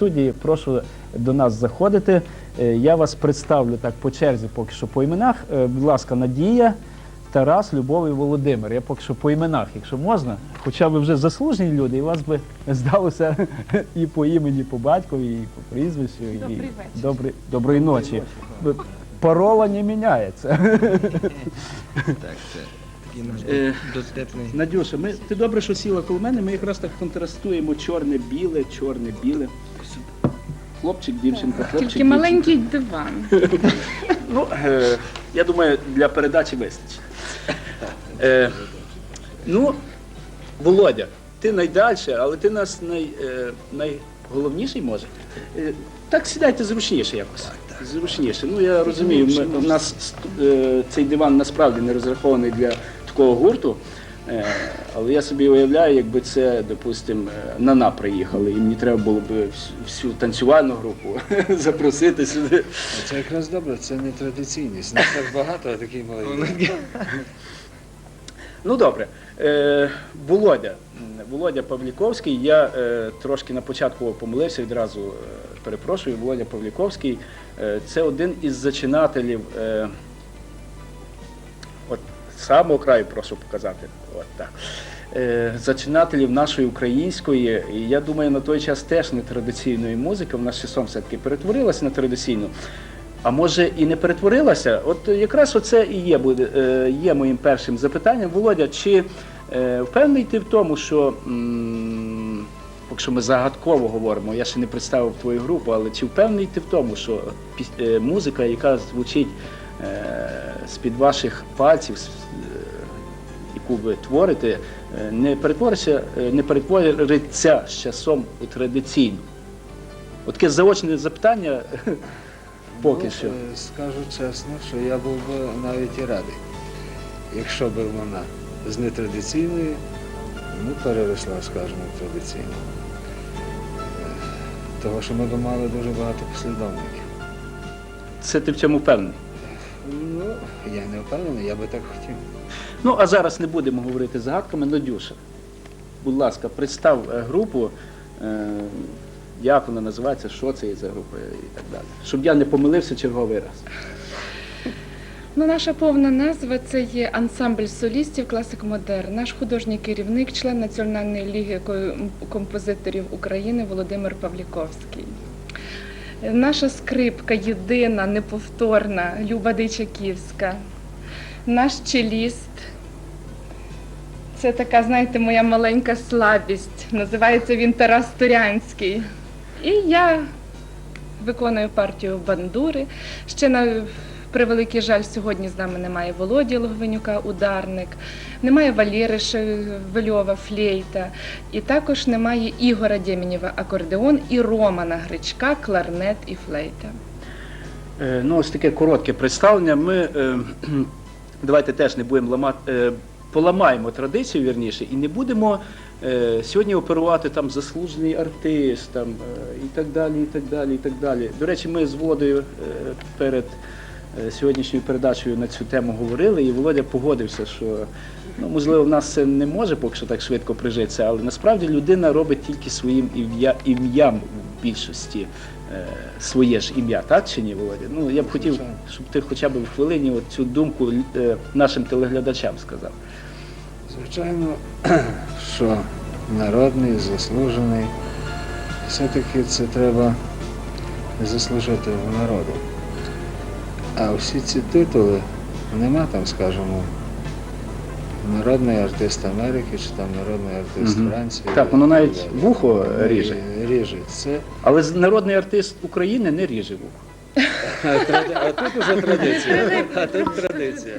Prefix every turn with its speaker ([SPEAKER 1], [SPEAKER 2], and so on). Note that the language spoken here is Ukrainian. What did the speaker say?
[SPEAKER 1] студії. Прошу до нас заходити. Е, Я вас представлю так по черзі, поки що по іменах. Е, Будь ласка, Надія, Тарас, Любов і Володимир. Я поки що по іменах, якщо можна. Хоча ви вже заслужені люди, і вас би здалося і по імені, і по батькові, і по прізвищу. і
[SPEAKER 2] Добрий вечір.
[SPEAKER 1] Добрий, доброї ночі. Парола не міняється.
[SPEAKER 3] Так, це такий наш
[SPEAKER 1] Е,
[SPEAKER 3] дотепний.
[SPEAKER 1] Надюша, ми, ти добре, що сіла коло мене, ми якраз так контрастуємо чорне-біле, чорне-біле. Хлопчик, дівчинка, хлопчик.
[SPEAKER 2] Тільки
[SPEAKER 1] дівчинка.
[SPEAKER 2] маленький диван.
[SPEAKER 1] Ну, е, я думаю, для передачі вистачить. Е, ну, Володя, ти найдальше, але ти нас най, е, найголовніший може. Е, так сідайте зручніше якось. Зручніше. Ну я розумію, ми, у нас е, цей диван насправді не розрахований для такого гурту. Е, але я собі уявляю, якби це, допустимо, Нана приїхали, і мені треба було б всю, танцювальну групу запросити сюди.
[SPEAKER 4] Це якраз добре, це не традиційність. Нас так багато, а такий маленький.
[SPEAKER 1] Ну добре. Е, Володя. Володя Павліковський. Я е, трошки на початку помилився, відразу е, перепрошую. Володя Павліковський е, це один із зачинателів. Самого краю прошу показати. От так. Е, зачинателів нашої української, і я думаю, на той час теж нетрадиційної музики. Вона з часом все-таки перетворилася на традиційну. А може і не перетворилася? От якраз оце і є, буде, е, є моїм першим запитанням. Володя, чи е, впевнений ти в тому, що, якщо ми загадково говоримо, я ще не представив твою групу, але чи впевнений ти в тому, що музика, яка звучить з-під ваших пальців, е, яку ви творите, е, не перетвориться, е, не перетвориться з часом у традиційну? От таке заочне запитання. Поки
[SPEAKER 4] Ну,
[SPEAKER 1] що.
[SPEAKER 4] Скажу чесно, що я був би навіть і радий, якщо б вона з нетрадиційної, ну, переросла, скажімо, в традиційну. Того, що ми б мали дуже багато послідовників.
[SPEAKER 1] Це ти в цьому впевнений?
[SPEAKER 4] Ну, я не впевнений, я би так хотів.
[SPEAKER 1] Ну, а зараз не будемо говорити загадками. Надюша, будь ласка, представ е, групу, е, як вона називається, що це є за група і так далі. Щоб я не помилився черговий раз.
[SPEAKER 2] Ну, наша повна назва це є ансамбль солістів класик модерн. Наш художній керівник, член Національної ліги ко- композиторів України Володимир Павліковський. Наша скрипка єдина, неповторна, Люба Дичаківська. Наш челіст. Це така, знаєте, моя маленька слабість. Називається він Тарас Турянський. І я виконую партію бандури. Ще на превеликий жаль, сьогодні з нами немає Володі Логвинюка, ударник, немає Валєри Шевельова, флейта, і також немає Ігора Дємінєва, акордеон, і Романа Гречка, кларнет і флейта.
[SPEAKER 1] Е, Ну, ось таке коротке представлення. Ми е, давайте теж не будемо ламати, е, поламаємо традицію вірніше, і не будемо сьогодні оперувати там заслужений артист там, і так далі, і так далі, і так далі. До речі, ми з Володою е, перед сьогоднішньою передачею на цю тему говорили, і Володя погодився, що ну, можливо в нас це не може поки що так швидко прижитися, але насправді людина робить тільки своїм ім'ям в більшості е, своє ж ім'я, так чи ні, Володя? Ну я б хотів, щоб ти хоча б в хвилині от цю думку е, нашим телеглядачам сказав.
[SPEAKER 4] Звичайно, що народний, заслужений, все-таки це треба заслужити в народу. А всі ці титули нема там, скажімо, народний артист Америки чи там народний артист
[SPEAKER 1] Мгм.
[SPEAKER 4] Франції.
[SPEAKER 1] Так, воно навіть
[SPEAKER 4] далі.
[SPEAKER 1] вухо ріже.
[SPEAKER 4] Ріже. Це
[SPEAKER 1] Але з- народний артист України не ріже вухо.
[SPEAKER 4] а тут уже традиція. А тут традиція.